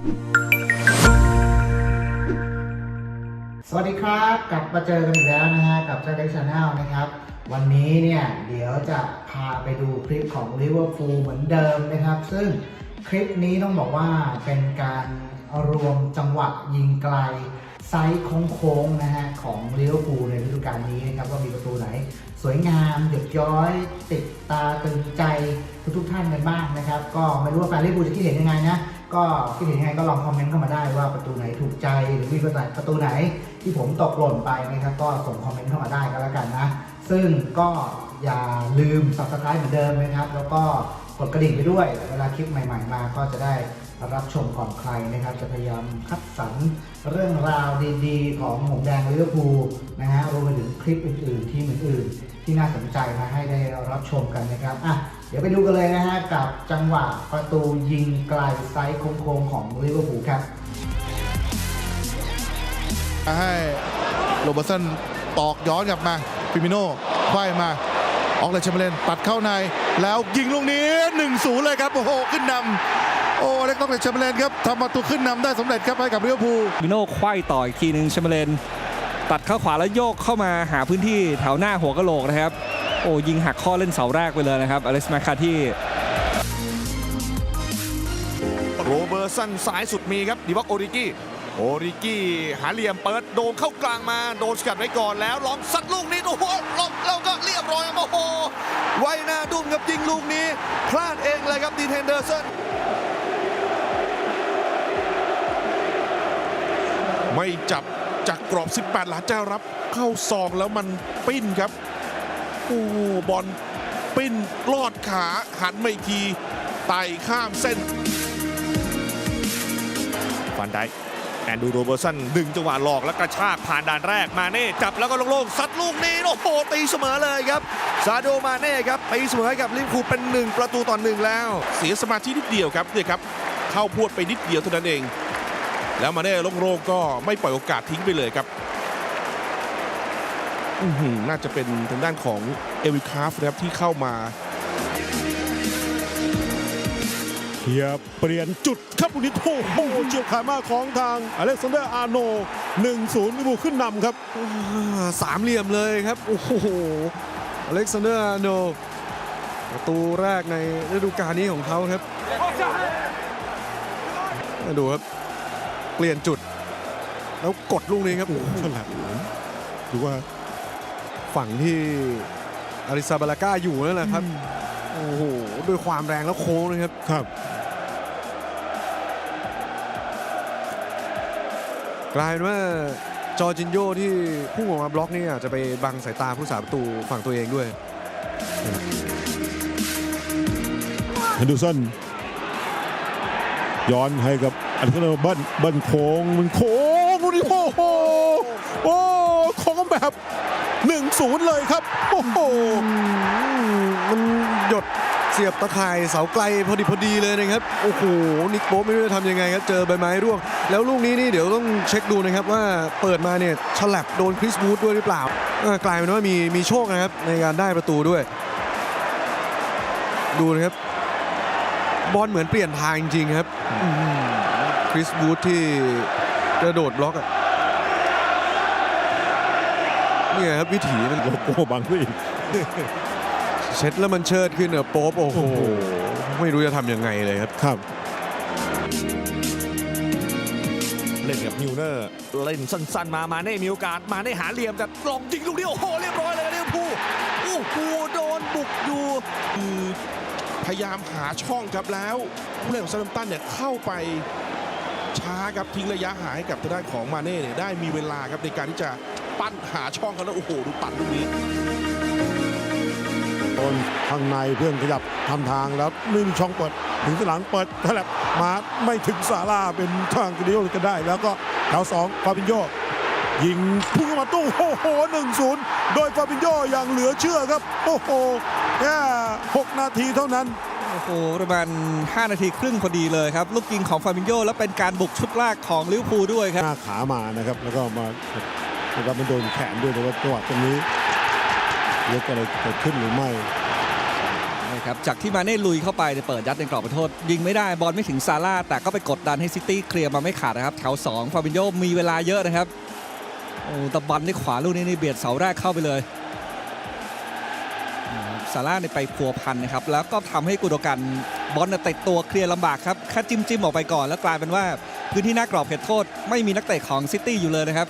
สวัสดีครับกลับมาเจอกันอีกแล้วนะฮะกับเจ้าเด็กชาแนลนะครับ วันนี้เนี่ยเดี๋ยวจะพาไปดูคลิปของลิเวอร์พูลเหมือนเดิมนะครับ ซึ่งคลิปนี้ต้องบอกว่าเป็นการรวมจังหวะยิงไกลไซส์โค้งๆนะฮะของลิเวอร์พูลในฤดูกาลนี้นะครับว่ามีประตูไหน สวยงามหยดย้อย ติดตาตึงใจทุกๆท่านกันบ้างนะครับ ก็ไม่รู้ว่าแฟนลิเวอร์พูลจะคิดเห็นยังไงนะ ก็คิดเห็นยังไงก็ลองคอมเมนต์เข้ามาได้ว่าประตูไหนถูกใจหรือมีประตูประตูไหนที่ผมตกหล่นไปนะครับก็ส่งคอมเมนต์เข้ามาได้ก็แล้วกันนะ ซึ่งก็อย่าลืม subscribe เหมือนเดิมนะครับ แล้วก็กดกระดิ่งไปด้วย เวลาคลิปใหม่ ๆ มาก็จะได้ รับชมก่อนใครนะครับ จะพยายามคัดสรรเรื่องราวดีๆ ของหงแดงลิเวอร์พูลนะฮะรวมไปถึงคลิปอื่นๆ ที่อื่นๆ ที่น่าสนใจมาให้ได้รับชมกันนะครับอะเดี๋ยวไปดูกันเลยนะฮะกับจังหวะประตูยิงไกลไซส์โค้งๆของลิเวอร์พูลครับให้โรเบอร์สันตอกย้อนกลับมาฟิมิโน่ไขว้มาออกเลยเชมเบอร์เลนตัดเข้าใน แล้วยิงลูกนี้1-0เลยครับ โอ้โห ขึ้นนำ โอ้เล็กต้องเลยเชมเบอร์เลนครับทำประตูขึ้นนำได้สำเร็จครับให้กับลิเวอร์พูลมิโน่ไขว้ต่ออีกทีหนึ่งแชมเบอร์เลนตัดเข้าขวาแล้วโยกเข้ามาหาพื้นที่แถวหน้าหัวกะโหลกนะครับ โอ้ยิงหักข้อเล่นเสาแรกไปเลยนะครับอเล็กซ์แมคคาที่โรเบอร์สันซ้ายสุดมีครับดีบ็อกโอริกี้โอริกี้หาเหลี่ยมเปิดโดนเข้ากลางมาโดนสกัดไว้ก่อนแล้วลองสัดลูกนี้โอ้โหลองแล้วก็เรียบร้อยครับโอ้โหไว้หน้าดุ้มครับยิงลูกนี้ พลาดเองเลยครับดีเทนเดอร์สัน ไม่จับจากกรอบ 18 หลาเจ้ารับเข้าซองแล้วมันปิ้นครับโอ้บอลปิ้นลอดขาหันมาอีกทีไต่ข้ามเส้นฟันได้แอนดูโรเบอร์สันดึงจังหวะหลอกแล้วกระชากผ่านด่านแรกมาเน่จับแล้วก็โล่งๆซัดลูกนี้โอ้โหตีเสมอเลยครับ ซาโดมาเน่ครับตีเสมอให้กับลิเวอร์พูลเป็นหนึ่งประตูต่อหนึ่งแล้ว เสียสมาธินิดเดียวครับเนี่ยครับเข้าพวดไปนิดเดียวเท่านั้นเอง แล้วมาได้โล่งๆก็ไม่ปล่อยโอกาสทิ้งไปเลยครับอื้อหือน่าจะเป็นทางด้านของเอวิคาฟนะครับที่เข้ามาเฮียเปลี่ยนจุดครับลูกนี้โอ้โหเฉียบขาดมากของทางอเล็กซานเดอร์อาร์โน1-0ลิเวอร์พูลขึ้นนำครับอ่าสามเหลี่ยมเลยครับ โอ้โหอเล็กซานเดอร์อาร์โนประตูแรกในฤดูกาลนี้ของเขาครับมาดูครับเปลี่ยนจุด แล้วกดลูกนี้ครับฉลาดดูว่าฝั่งที่อาริซาบาลาก้าอยู่นั่นแหละครับ โอ้โหด้วยความแรงแล้วโค้งนะครับครับ กลายเป็นว่าจอร์จินโยที่พุ่งออกมาบล็อกนี่อาจจะไปบังสายตาผู้สาประตูฝั่งตัวเองด้วยเฮนดูสันย้อนให้กับ อเล็กซานเร์เบิ้ลเบิ้ลโค้งมันโค้งลูกนี้โอ้โหโอ้โค้งแบบ1-0เลยครับ โอ้โหมันหยดเสียบตะข่ายเสาไกลพอดีพอดีเลยนะครับ โอ้โห นิกโป๊ไม่รู้จะทำยังไงครับ เจอใบไม้ร่วง แล้วลูกนี้นี่เดี๋ยวต้องเช็คดูนะครับว่าเปิดมาเนี่ยฉลับโดนคริสวูดด้วยหรือเปล่ากลายเป็นว่ามีมีโชคนะครับ ในการได้ประตูด้วย ดูนะครับ บอลเหมือนเปลี่ยนทางจริงๆครับ คริสวูดที่กระโดดบล็อกอะเนี่ยครับวิถีมันโลโก้บังด้วยอีกเช็ดแล้วมันเชิดขึ้นเนอะโป๊บโอ้โหโอ้โห ไม่รู้จะทำยังไงเลยครับ ครับ เล่นกับมิวเนอร์ เล่นสั้นๆ มา มาเน่มีโอกาส มาเน่หาเหลี่ยมแต่ลองยิงลูกนี้โอ้โห เรียบร้อยเลยลิเวอร์พูลโอ้โหโดนบุกอยู่คือพยายามหาช่องครับแล้วผู้เล่นของซาร์ตัมตันเนี่ยเข้าไป ช้าครับทิ้งระยะหาให้กับทางด้านของมาเน่เนี่ยได้มีเวลาครับในการที่จะปั้นหาช่องเขาแล้วโอ้โหดูปั่นลูกนี้โดนข้างในเพื่อนขยับทำทางแล้วไม่มีช่องเปิด ถึงสนามเปิดแถบมาไม่ถึงซาร่าเป็นทางกระเดียวก็ได้ แล้วก็แถวสองฟาบินโยยิงพุ่งเข้ามาตู้โอ้โหหนึ่งศูนย์โดยฟาบินโยอย่างเหลือเชื่อครับ โอ้โหแค่หกนาทีเท่านั้น โอ้โหประมาณ 5 นาทีครึ่งพอดีเลยครับ ลูกยิงของฟาบินโยแล้วเป็นการบุกชุดแรกของลิเวอร์พูลด้วยครับ หน้าขามานะครับ แล้วก็มานะครับมันโดนแขนด้วยแต่ว่าจังหวะตรงนี้เลือกอะไรเกิดขึ้นหรือไม่ไม่ครับจากที่มาเน่ลุยเข้าไปเนี่ยเปิดยัดในกรอบขอโทษ ยิงไม่ได้บอลไม่ถึงซาร่าแต่ก็ไปกดดันให้ซิตี้เคลียร์มาไม่ขาดนะครับแถว2ฟาบินโยมีเวลาเยอะนะครับโอ้แตะบอลที่ขวาลูกนี้นี่เบียดเสาแรกเข้าไปเลยอืม ซาร่าในไปพัวพันนะครับ แล้วก็ทำให้กุโดกันบอลเติดตัวเคลียร์ลำบากครับแค่จิ้มจิ้มออกไปก่อน แล้วกลายเป็นว่าพื้นที่หน้ากรอบเขตโทษ ไม่มีนักเตะของซิตี้อยู่เลยนะครับ